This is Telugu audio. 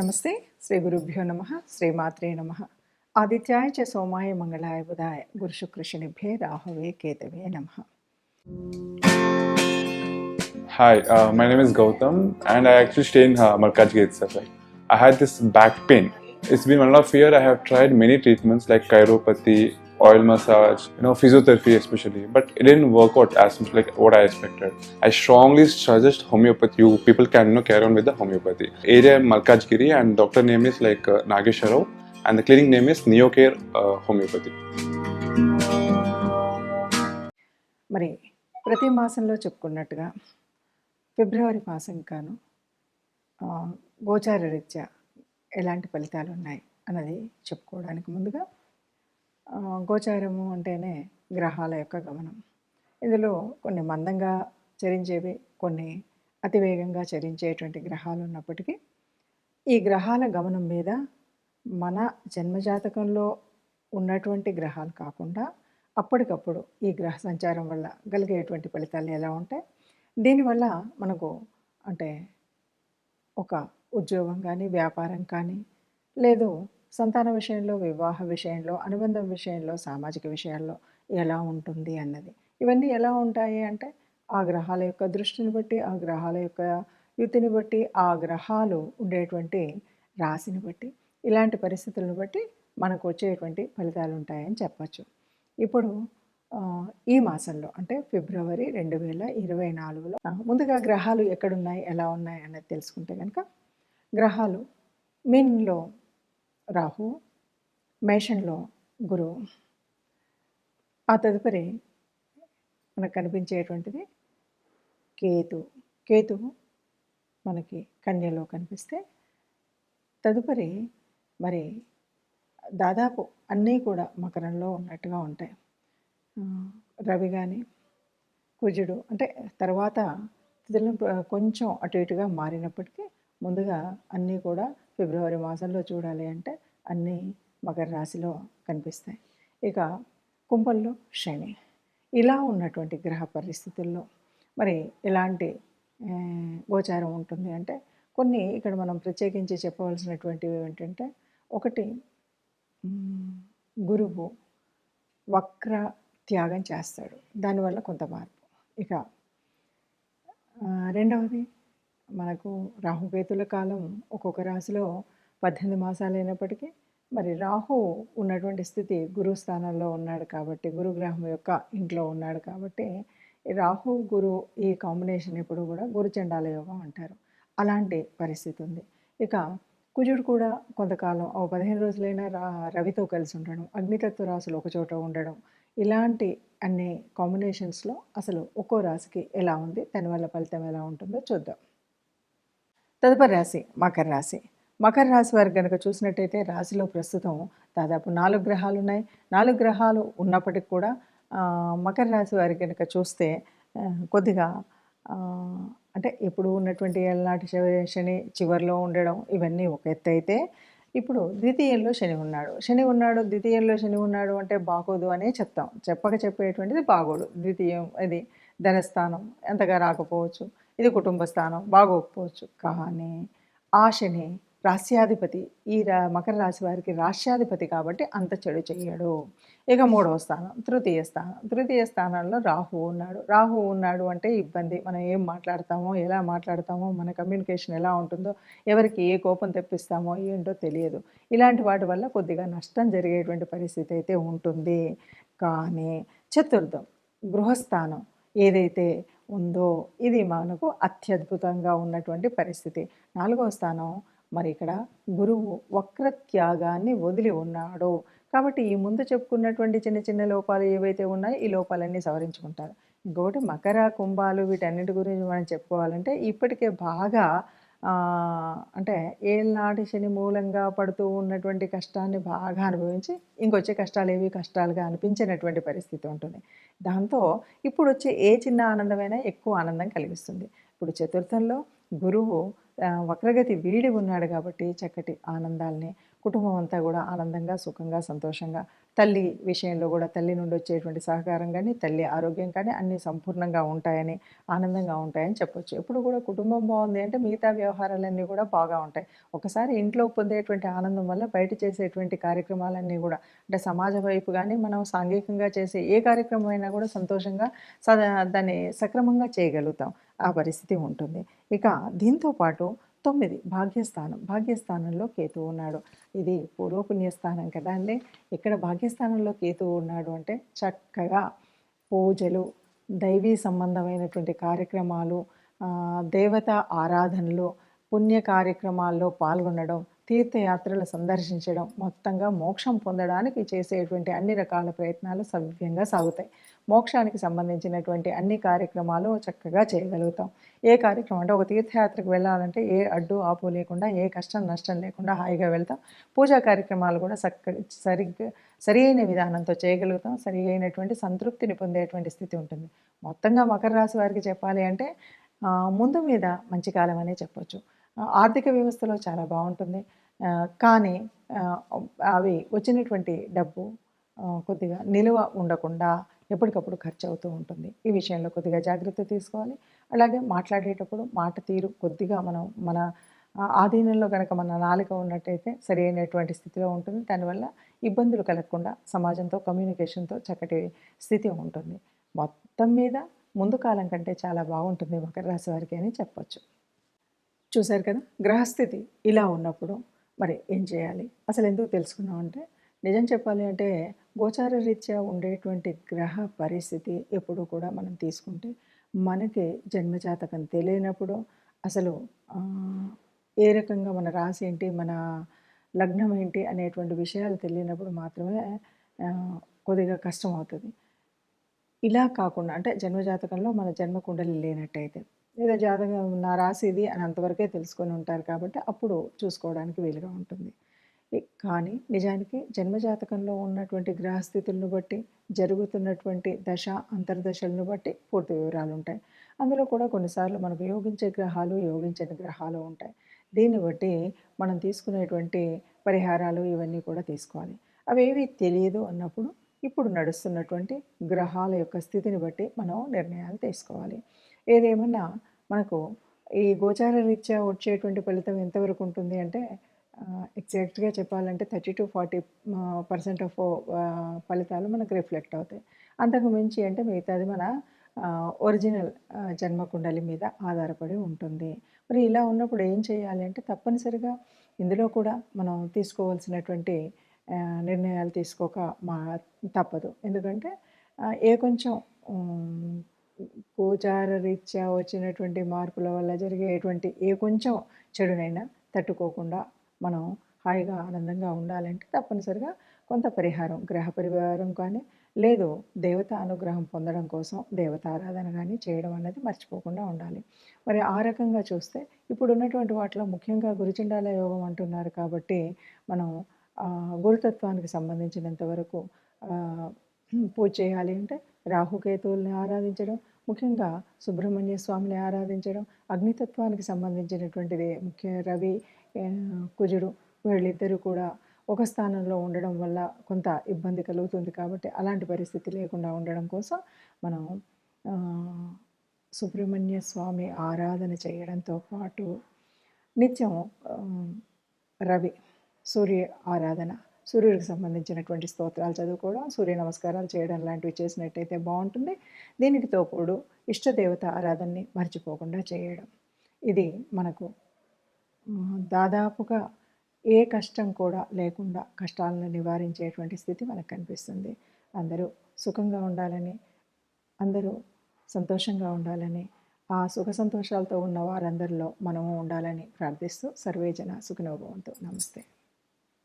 നമസ്തേ ശ്രീ ഗുരുഭ്യോ നമ ശ്രീമാത്രേ നമ ആദിത്യായ ച സോമായ മംഗളായ ബുധായ ഗുരുശുകൃഷ്ണഭ്യേ രാഹവേ കേതവേ നമ Hi, uh, my name is Gautam and I actually stay in uh, Malkaj Gate, sir. Right? I had this back pain. It's been one and a half year. I have tried many treatments like chiropathy, oil massage, you know, physiotherapy especially, but it didn't work out as much like what I expected. I strongly suggest homeopathy. You people can you know, carry on with the homeopathy. Area Malkajgiri, and doctor name is like uh, Nagesharov, and the clinic name is Neocare uh, Homeopathy. మరి ప్రతి మాసంలో చెప్పుకున్నట్టుగా ఫిబ్రవరి మాసం కాను ఆ, గోచార రీత్యా ఎలాంటి ఫలితాలు ఉన్నాయి అన్నది చెప్పుకోవడానికి ముందుగా ఆ, గోచారము అంటేనే గ్రహాల యొక్క గమనం. ఇందులో కొన్ని మందంగా చరించేవి కొన్ని అతివేగంగా చరించేటువంటి గ్రహాలు ఉన్నప్పటికీ ఈ గ్రహాల గమనం మీద మన జన్మజాతకంలో ఉన్నటువంటి గ్రహాలు కాకుండా అప్పటికప్పుడు ఈ గ్రహ సంచారం వల్ల కలిగేటువంటి ఫలితాలు ఎలా ఉంటాయి? దీనివల్ల మనకు అంటే ఒక ఉద్యోగం కానీ వ్యాపారం కానీ లేదు సంతాన విషయంలో వివాహ విషయంలో అనుబంధం విషయంలో సామాజిక విషయాల్లో ఎలా ఉంటుంది అన్నది. ఇవన్నీ ఎలా ఉంటాయి అంటే ఆ గ్రహాల యొక్క దృష్టిని బట్టి ఆ గ్రహాల యొక్క యుతిని బట్టి ఆ గ్రహాలు ఉండేటువంటి రాశిని బట్టి ఇలాంటి పరిస్థితులను బట్టి మనకు వచ్చేటువంటి ఫలితాలు ఉంటాయని చెప్పచ్చు. ఇప్పుడు ఈ మాసంలో అంటే ఫిబ్రవరి రెండు వేల ఇరవై నాలుగులో ముందుగా గ్రహాలు ఎక్కడున్నాయి ఎలా ఉన్నాయి అనేది తెలుసుకుంటే కనుక గ్రహాలు మీన్లో రాహు మేషంలో గురువు. ఆ తదుపరి మనకు కనిపించేటువంటిది కేతు. కేతువు మనకి కన్యలో కనిపిస్తే తదుపరి మరి దాదాపు అన్నీ కూడా మకరంలో ఉన్నట్టుగా ఉంటాయి. రవి కానీ కుజుడు అంటే తర్వాత తిథులను కొంచెం అటు ఇటుగా మారినప్పటికీ ముందుగా అన్నీ కూడా ఫిబ్రవరి మాసంలో చూడాలి అంటే అన్నీ మకర రాశిలో కనిపిస్తాయి. ఇక కుంభంలో శని. ఇలా ఉన్నటువంటి గ్రహ పరిస్థితుల్లో మరి ఎలాంటి గోచారం ఉంటుంది అంటే కొన్ని ఇక్కడ మనం ప్రత్యేకించి చెప్పవలసినటువంటివి ఏంటంటే ఒకటి గురువు వక్ర త్యాగం చేస్తాడు. దానివల్ల కొంత మార్పు. ఇక రెండవది మనకు రాహుకేతుల కాలం ఒక్కొక్క రాశిలో పద్దెనిమిది మాసాలు అయినప్పటికీ మరి రాహు ఉన్నటువంటి స్థితి గురు స్థానంలో ఉన్నాడు కాబట్టి గురుగ్రహం యొక్క ఇంట్లో ఉన్నాడు కాబట్టి రాహు గురు ఈ కాంబినేషన్ ఎప్పుడు కూడా గురుచండాల యోగం అంటారు. అలాంటి పరిస్థితి ఉంది. ఇక కుజుడు కూడా కొంతకాలం ఓ పదిహేను రోజులైనా రా రవితో కలిసి ఉండడం అగ్నితత్వ రాశులు ఒకచోట ఉండడం ఇలాంటి అన్ని కాంబినేషన్స్లో అసలు ఒక్కో రాశికి ఎలా ఉంది దానివల్ల ఫలితం ఎలా ఉంటుందో చూద్దాం. తదుపరి రాశి మకర రాశి. మకర రాశి వారికి కనుక చూసినట్టయితే రాశిలో ప్రస్తుతం దాదాపు నాలుగు గ్రహాలు ఉన్నాయి. నాలుగు గ్రహాలు ఉన్నప్పటికి కూడా మకర రాశి వారికి కనుక చూస్తే కొద్దిగా అంటే ఇప్పుడు ఉన్నటువంటి ఏళ్ళనాటి శని- శని చివరిలో ఉండడం ఇవన్నీ ఒక ఎత్తు అయితే ఇప్పుడు ద్వితీయంలో శని ఉన్నాడు. శని ఉన్నాడు ద్వితీయంలో శని ఉన్నాడు అంటే బాగోదు అనే చెప్తాం. చెప్పక చెప్పేటువంటిది బాగోడు ద్వితీయం ఇది ధనస్థానం ఎంతగా రాకపోవచ్చు ఇది కుటుంబ స్థానం బాగోకపోవచ్చు. కానీ ఆ శని రాస్యాధిపతి ఈ రా మకర రాశి వారికి రాష్ట్రాధిపతి కాబట్టి అంత చెడు చెయ్యడు. ఇక మూడవ స్థానం తృతీయ స్థానం. తృతీయ స్థానంలో రాహు ఉన్నాడు. రాహు ఉన్నాడు అంటే ఇబ్బంది. మనం ఏం మాట్లాడతామో ఎలా మాట్లాడతామో మన కమ్యూనికేషన్ ఎలా ఉంటుందో ఎవరికి ఏ కోపం తెప్పిస్తామో ఏంటో తెలియదు. ఇలాంటి వాటి వల్ల కొద్దిగా నష్టం జరిగేటువంటి పరిస్థితి అయితే ఉంటుంది. కానీ చతుర్థం గృహస్థానం ఏదైతే ఉందో ఇది మనకు అత్యద్భుతంగా ఉన్నటువంటి పరిస్థితి. నాలుగవ స్థానం మరి ఇక్కడ గురువు వక్రత్యాగాన్ని వదిలి ఉన్నాడు. కాబట్టి ఈ ముందు చెప్పుకున్నటువంటి చిన్న చిన్న లోపాలు ఏవైతే ఉన్నాయో ఈ లోపాలన్నీ సవరించుకుంటారు. ఇంకొకటి మకర కుంభాలు వీటన్నిటి గురించి మనం చెప్పుకోవాలంటే ఇప్పటికే బాగా అంటే ఏళ్ళనాటి శని మూలంగా పడుతూ ఉన్నటువంటి కష్టాన్ని బాగా అనుభవించి ఇంకొచ్చే కష్టాలు ఏవి కష్టాలుగా అనిపించినటువంటి పరిస్థితి ఉంటుంది. దాంతో ఇప్పుడు వచ్చే ఏ చిన్న ఆనందమైనా ఎక్కువ ఆనందం కలిగిస్తుంది. ఇప్పుడు చతుర్థంలో గురువు వక్రగతి వీడి ఉన్నాడు కాబట్టి చక్కటి ఆనందాల్ని కుటుంబం అంతా కూడా ఆనందంగా సుఖంగా సంతోషంగా తల్లి విషయంలో కూడా తల్లి నుండి వచ్చేటువంటి సహకారం కానీ తల్లి ఆరోగ్యం కానీ అన్నీ సంపూర్ణంగా ఉంటాయని ఆనందంగా ఉంటాయని చెప్పొచ్చు. ఎప్పుడు కూడా కుటుంబం బాగుంది అంటే మిగతా వ్యవహారాలన్నీ కూడా బాగా ఉంటాయి. ఒకసారి ఇంట్లో పొందేటువంటి ఆనందం వల్ల బయట చేసేటువంటి కార్యక్రమాలన్నీ కూడా అంటే సమాజ వైపు కానీ మనం సాంఘికంగా చేసే ఏ కార్యక్రమం అయినా కూడా సంతోషంగా సదా దాన్ని సక్రమంగా చేయగలుగుతాం. ఆ పరిస్థితి ఉంటుంది. ఇక దీంతో పాటు తొమ్మిది భాగ్యస్థానం. భాగ్యస్థానంలో కేతు ఉన్నాడు. ఇది పూర్వపుణ్యస్థానం కదా అండి. ఇక్కడ భాగ్యస్థానంలో కేతు ఉన్నాడు అంటే చక్కగా పూజలు దైవీ సంబంధమైనటువంటి కార్యక్రమాలు దేవత ఆరాధనలు పుణ్య కార్యక్రమాల్లో పాల్గొనడం తీర్థయాత్రలు సందర్శించడం మొత్తంగా మోక్షం పొందడానికి చేసేటువంటి అన్ని రకాల ప్రయత్నాలు సవ్యంగా సాగుతాయి. మోక్షానికి సంబంధించినటువంటి అన్ని కార్యక్రమాలు చక్కగా చేయగలుగుతాం. ఏ కార్యక్రమం అంటే ఒక తీర్థయాత్రకు వెళ్ళాలంటే ఏ అడ్డు ఆపు లేకుండా ఏ కష్టం నష్టం లేకుండా హాయిగా వెళ్తాం. పూజా కార్యక్రమాలు కూడా చక్క సరిగ్గా సరి అయిన విధానంతో చేయగలుగుతాం. సరి అయినటువంటి సంతృప్తిని పొందేటువంటి స్థితి ఉంటుంది. మొత్తంగా మకర రాశి వారికి చెప్పాలి అంటే ముందు మీద మంచి కాలం అనే చెప్పొచ్చు. ఆర్థిక వ్యవస్థలో చాలా బాగుంటుంది. కానీ అవి వచ్చినటువంటి డబ్బు కొద్దిగా నిలువ ఉండకుండా ఎప్పటికప్పుడు ఖర్చు అవుతూ ఉంటుంది. ఈ విషయంలో కొద్దిగా జాగ్రత్త తీసుకోవాలి. అలాగే మాట్లాడేటప్పుడు మాట తీరు కొద్దిగా మనం మన ఆధీనంలో కనుక మన నాలుక ఉన్నట్టయితే సరి అయినటువంటి స్థితిలో ఉంటుంది. దానివల్ల ఇబ్బందులు కలగకుండా సమాజంతో కమ్యూనికేషన్తో చక్కటి స్థితి ఉంటుంది. మొత్తం మీద ముందు కాలం కంటే చాలా బాగుంటుంది మకర రాశి వారికి అని చెప్పొచ్చు. చూశారు కదా? గ్రహస్థితి ఇలా ఉన్నప్పుడు మరి ఏం చేయాలి? అసలు ఎందుకు తెలుసుకున్నాం అంటే నిజం చెప్పాలి అంటే గోచార రీత్యా ఉండేటువంటి గ్రహ పరిస్థితి ఎప్పుడు కూడా మనం తీసుకుంటే మనకి జన్మజాతకం తెలియనప్పుడు అసలు ఏ రకంగా మన రాశి ఏంటి మన లగ్నం ఏంటి అనేటువంటి విషయాలు తెలియనప్పుడు మాత్రమే కొద్దిగా కష్టం అవుతుంది. ఇలా కాకుండా అంటే జన్మజాతకంలో మన జన్మకుండలి లేనట్టయితే లేదా జాతకం నా రాశి ఇది అని అంతవరకే తెలుసుకొని ఉంటారు కాబట్టి అప్పుడు చూసుకోవడానికి వీలుగా ఉంటుంది. కానీ నిజానికి జన్మజాతకంలో ఉన్నటువంటి గ్రహస్థితులను బట్టి జరుగుతున్నటువంటి దశ అంతర్దశలను బట్టి పూర్తి వివరాలు ఉంటాయి. అందులో కూడా కొన్నిసార్లు మనకు యోగించే గ్రహాలు యోగించని గ్రహాలు ఉంటాయి. దీన్ని బట్టి మనం తీసుకునేటువంటి పరిహారాలు ఇవన్నీ కూడా తీసుకోవాలి. అవేవి తెలియదు అన్నప్పుడు ఇప్పుడు నడుస్తున్నటువంటి గ్రహాల యొక్క స్థితిని బట్టి మనం నిర్ణయాలు తీసుకోవాలి. ఏదేమన్నా మనకు ఈ గోచార రీత్యా వచ్చేటువంటి ఫలితం ఎంతవరకు ఉంటుంది అంటే ఎగ్జాక్ట్గా చెప్పాలంటే thirty to forty percent of ఫలితాలు మనకు రిఫ్లెక్ట్ అవుతాయి. అంతకు మించి అంటే మిగతాది మన ఒరిజినల్ జన్మ కుండలి మీద ఆధారపడి ఉంటుంది. మరి ఇలా ఉన్నప్పుడు ఏం చేయాలి అంటే తప్పనిసరిగా ఇందులో కూడా మనం తీసుకోవాల్సినటువంటి నిర్ణయాలు తీసుకోక మా తప్పదు. ఎందుకంటే ఏ కొంచెం గోచార రీత్యా వచ్చినటువంటి మార్పుల వల్ల జరిగేటువంటి ఏ కొంచెం చెడునైనా తట్టుకోకుండా మనం హాయిగా ఆనందంగా ఉండాలంటే తప్పనిసరిగా కొంత పరిహారం గ్రహ పరిహారం కానీ లేదు దేవత అనుగ్రహం పొందడం కోసం దేవతారాధన కానీ చేయడం అన్నది మర్చిపోకుండా ఉండాలి. మరి ఆ రకంగా చూస్తే ఇప్పుడు ఉన్నటువంటి వాటిలో ముఖ్యంగా గురుచండాల యోగం అంటున్నారు కాబట్టి మనం గురుతత్వానికి సంబంధించినంత వరకు పూజ చేయాలి అంటే రాహుకేతువుల్ని ఆరాధించడం ముఖ్యంగా సుబ్రహ్మణ్య స్వామిని ఆరాధించడం అగ్నితత్వానికి సంబంధించినటువంటిది. ముఖ్య రవి కుజుడు వీళ్ళిద్దరూ కూడా ఒక స్థానంలో ఉండడం వల్ల కొంత ఇబ్బంది కలుగుతుంది కాబట్టి అలాంటి పరిస్థితి లేకుండా ఉండడం కోసం మనం సుబ్రహ్మణ్య స్వామి ఆరాధన చేయడంతో పాటు నిత్యం రవి సూర్య ఆరాధన సూర్యుడికి సంబంధించినటువంటి స్తోత్రాలు చదువుకోవడం సూర్య నమస్కారాలు చేయడం లాంటివి చేసినట్టయితే బాగుంటుంది. దీనికి తోపుడు ఇష్టదేవత ఆరాధనని మర్చిపోకుండా చేయడం. ఇది మనకు దాదాపుగా ఏ కష్టం కూడా లేకుండా కష్టాలను నివారించేటువంటి స్థితి మనకు కనిపిస్తుంది. అందరూ సుఖంగా ఉండాలని అందరూ సంతోషంగా ఉండాలని ఆ సుఖ సంతోషాలతో ఉన్న వారందరిలో మనము ఉండాలని ప్రార్థిస్తూ సర్వేజన సుఖనోభవంతో నమస్తే.